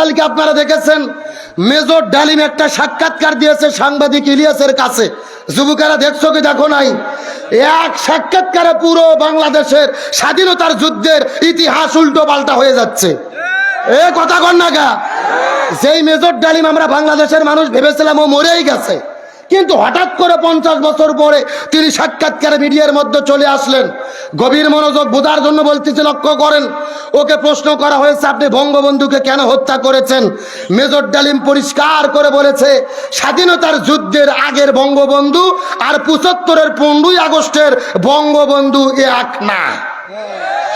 গতকালকে আপনারা দেখেছেন? মেজর ডালিম একটা সাক্ষাৎকার দিয়েছে সাংবাদিক ইলিয়াসের কাছে। যুবকেরা দেখছ কি, দেখো নাই? এক সাক্ষাৎকারে পুরো বাংলাদেশের স্বাধীনতার যুদ্ধের ইতিহাস উল্টো পাল্টা হয়ে যাচ্ছে। এ কথা কন্যা যেই মেজর ডালিম আমরা বাংলাদেশের মানুষ ভেবেছিলাম ও মরেই গেছে। কিন্তু হঠাৎ করে পঞ্চাশ বছর পরে তিনি সাক্ষাৎকারে মিডিয়ার মধ্যে চলে আসলেন। গভীর মনোযোগ বোঝার জন্য বলতেছে, লক্ষ্য করেন, ওকে প্রশ্ন করা হয়েছে, আপনি বঙ্গবন্ধুকে কেন হত্যা করেছেন? মেজর ডালিম পরিষ্কার করে বলেছে, স্বাধীনতার যুদ্ধের আগের বঙ্গবন্ধু আর পঁচাত্তরের পনেরোই আগস্টের বঙ্গবন্ধু এ এক না।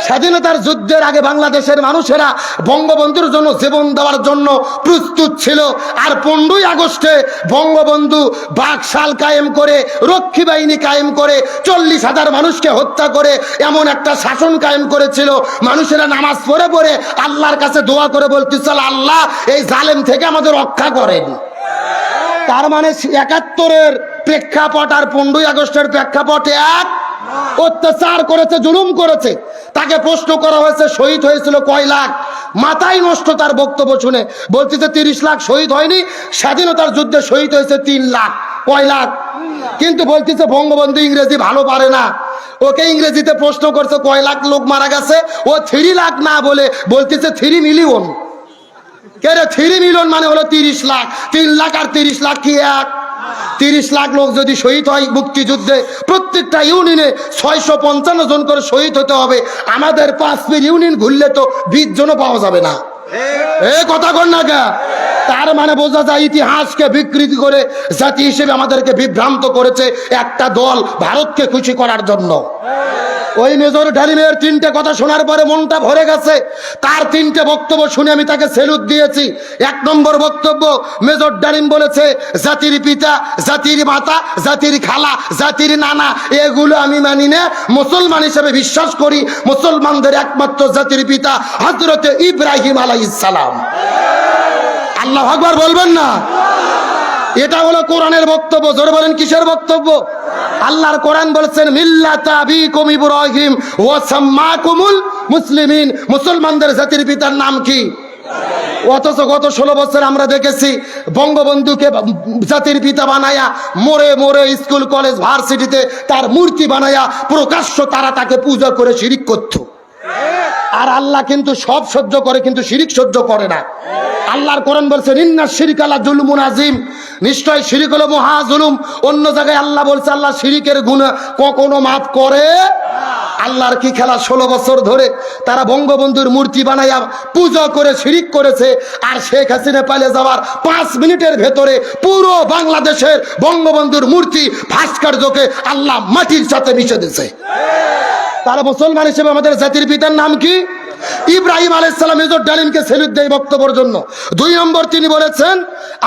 স্বাধীনতার যুদ্ধের আগে বাংলাদেশের মানুষেরা বঙ্গবন্ধুর জন্য জীবন দেওয়ার জন্য প্রস্তুত ছিল। আর পনেরোই আগস্টে বঙ্গবন্ধু বাকশাল কায়েম করে, রক্ষী বাহিনী কায়েম করে, চল্লিশ হাজার মানুষকে হত্যা করে, এমন একটা শাসন কায়েম করেছিল। মানুষেরা নামাজ পড়ে পড়ে আল্লাহর কাছে দোয়া করে বলতেছিল আল্লাহ, এই জালেম থেকে আমাদের রক্ষা করেন। তার মানে একাত্তরের প্রেক্ষাপট আর পনেরোই আগস্টের প্রেক্ষাপটে এক। অত্যাচার করেছে, জুলুম করেছে। তাকে প্রশ্ন করা হয়েছে, শহীদ হয়েছিল কয় লাখ? মাথায় নষ্ট তার বক্তব্য শুনে। বলতেছে তিরিশ লাখ শহীদ হয়নি, স্বাধীনতার যুদ্ধে শহীদ হয়েছে তিন লাখ। কয় লাখ? কিন্তু বলতেছে, বঙ্গবন্ধু ইংরেজি ভালো পারে না। ওকে ইংরেজিতে প্রশ্ন করছে, কয় লাখ লোক মারা গেছে? ও থ্রি লাখ না বলে বলতেছে, থ্রি মিলিয়ন। কে রে, থ্রি মিলিয়ন মানে হলো তিরিশ লাখ। তিন লাখ আর তিরিশ লাখ কি এক? তিরিশ লাখ লোক যদি শহীদ হয় মুক্তিযুদ্ধে প্রত্যেকটা ইউনিয়নে ছয়শো পঞ্চান্ন জন করে শহীদ হতে হবে। আমাদের পাঁচ মিল ইউনিয়ন ঘুরলে তো বিশ জনও পাওয়া যাবে না। এ কথা কর না গা তার মানে বোঝা যায় ইতিহাসকে বিকৃতি করে জাতি হিসেবে আমাদেরকে বিভ্রান্ত করেছে একটা দল ভারতকে খুশি করার জন্য। ওই মেজর ডালিমের তিনটে কথা শোনার পরে মনটা ভরে গেছে। তার তিনটে বক্তব্য শুনে আমি তাকে সেলুট দিয়েছি। এক নম্বর বক্তব্য, মেজর ডালিম বলেছে, জাতির পিতা, জাতির মাতা, জাতির খালা, জাতির নানা, এগুলো আমি মানি না। মুসলমান হিসেবে বিশ্বাস করি, মুসলমানদের একমাত্র জাতির পিতা হজরতে ইব্রাহিম আলাইহিস সালাম। আল্লাহ আকবার বলবেন না? এটা হলো কোরআনের বক্তব্য। জোরে বলেন, কিসের বক্তব্য? আল্লাহর কোরআন বলেছেন মুসলিমিন। মুসলমানদের জাতির পিতার নাম কি? অথচ গত ষোলো বছর আমরা দেখেছি, বঙ্গবন্ধুকে জাতির পিতা বানায়া মোড়ে মোড়ে স্কুল, কলেজ, ভার্সিটিতে তার মূর্তি বানায়া, প্রকাশ্য তারা তাকে পূজা করে শিরিক করত। আর আল্লাহ কিন্তু সব সহ্য করে, কিন্তু শিরিক সহ্য করে না। আল্লাহর কোরআন বলছেন ইন্না শিরিক আল্লাহ জুলুমুন আজিম নিশ্চয় শিরিক হলো মহা জুলুম। অন্য জায়গায় আল্লাহ বলছে, আল্লাহ শিরিকের গুণ কখনো মাফ করে আল্লাহর কি খেলা ষোলো বছর ধরে তারা বঙ্গবন্ধুর মূর্তি বানাইয়া পূজা করে শিরিক করেছে, আর শেখ হাসিনা পালিয়ে যাওয়ার পাঁচ মিনিটের ভেতরে পুরো বাংলাদেশের বঙ্গবন্ধুর মূর্তি ভাস্কর্যকে আল্লাহ মাটির সাথে মিশে দিয়েছে। তারা মুসলমান হিসেবে আমাদের জাতির পিতার নাম কি? ইব্রাহিম আলাইসালাম মেজর ডালিমকে সেলুট দেয় বক্তব্যের জন্য। দুই নম্বর তিনি বলেছেন,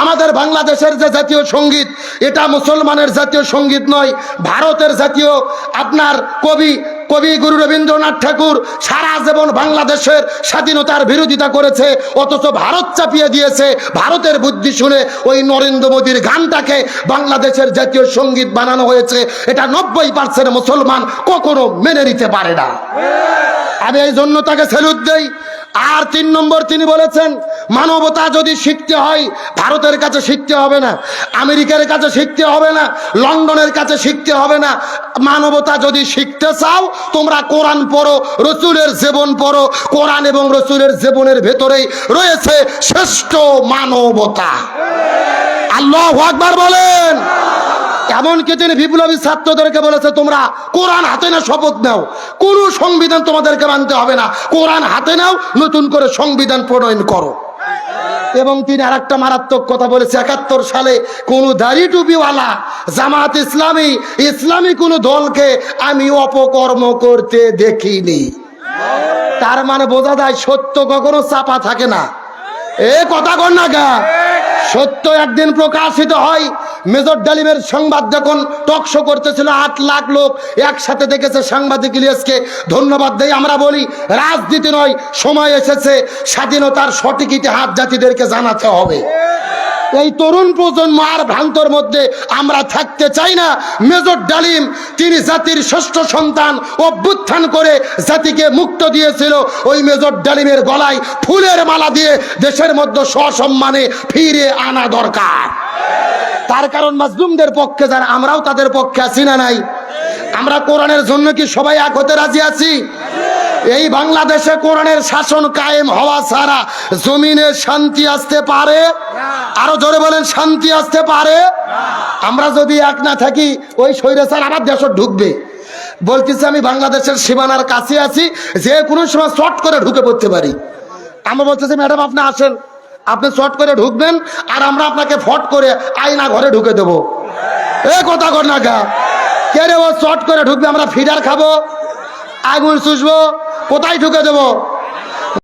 আমাদের বাংলাদেশের যে জাতীয় সংগীত, এটা মুসলমানের জাতীয় সংগীত নয়, ভারতের জাতীয়। আপনার কবি কবি গুরু রবীন্দ্রনাথ ঠাকুর সারা জীবন বাংলাদেশের স্বাধীনতার বিরোধিতা করেছে, অথচ ভারত চাপিয়ে দিয়েছে। ভারতের বুদ্ধি শুনে ওই নরেন্দ্র মোদীর গানটাকে বাংলাদেশের জাতীয় সংগীত বানানো হয়েছে। এটা নব্বই পার্সেন্ট মুসলমান কখনো মেনে নিতে পারে না। আমি এই জন্য তাকে সেলুট দেই। আর তিন নম্বর তিনি বলেছেন, মানবতা যদি শিখতে হয়, ভারতের কাছে শিখতে হবে না, আমেরিকার কাছে শিখতে হবে না, লন্ডনের কাছে শিখতে হবে না। মানবতা যদি শিখতে চাও, তোমরা কোরআন পড়ো, রসুলের জীবন পড়ো, কোরআন এবং রসুলের জীবনের ভেতরেই রয়েছে শ্রেষ্ঠ মানবতা। আল্লাহ আকবার বলেন। এমনকি তিনি বিপ্লবী ছাত্রদেরকে বলেছে, তোমরা কোরআন হাতে না শপথ নাও। কোন সংবিধান তোমাদেরকে মানতে হবে না। কোরআন হাতে নাও, নতুন করে সংবিধান প্রণয়ন করো। এবং তিনি আর একটা মারাত্মক কথা বলেছে, একাত্তর সালে কোন দাড়ি টুপিওয়ালা জামাত ইসলামী ইসলামী কোন দলকে আমি অপকর্ম করতে দেখিনি। তার মানে বোঝা যায় সত্য কখনো চাপা থাকে না। এ কথা কর না গা। সত্য একদিন প্রকাশিত হয় মেজর ডালিমের সংবাদ যখন টক শো করতেছিল, আট লাখ লোক একসাথে দেখেছে সাংবাদিক ইলিয়াসকে। ধন্যবাদ দেই, আমরা বলি রাজনীতি নয়, সময় এসেছে, স্বাধীনতার সঠিক ইতিহাস জাতিদেরকে জানাতে হবে। এই তরুণ প্রজন্ম আর ভ্রান্তর মধ্যে আমরা থাকতে চাই না। মেজর ডালিম, তিনি জাতির ষষ্ঠ সন্তান, অভ্যুত্থান করে জাতিকে মুক্ত দিয়েছিল। ওই মেজর ডালিমের গলায় ফুলের মালা দিয়ে দেশের মধ্যে সসম্মানে ফিরে আনা দরকার। তার কারণ মাজলুমদের পক্ষে যারা, আমরাও তাদের পক্ষে আছি না নাই? আমরা কোরআনের জন্য কি সবাই এক হতে রাজি আছি? এই বাংলাদেশে কোরআনের শাসন কায়েম হওয়া ছাড়া জমিনে শান্তি আসতে পারে? আরও জোরে বলেন, শান্তি আসতে পারে? আমরা যদি এক না থাকি, ওই স্বৈরাচার আবার দেশ ঢুকবে। বলতেছি, আমি বাংলাদেশের সীমানার কাছে আছি, যে কোনো সময় শর্ট করে ঢুকে পড়তে পারি। আমরা বলতেছি, ম্যাডাম, আপনি আসেন। আপনি শর্ট করে ঢুকবেন আর আমরা আপনাকে ফট করে আয়না ঘরে ঢুকে দেবো। এ কথা কর না গা। কে রে ও শর্ট করে ঢুকবে আমরা ফিডার খাব, আগুন শুষবো কোথায় ঢুকে দেবো?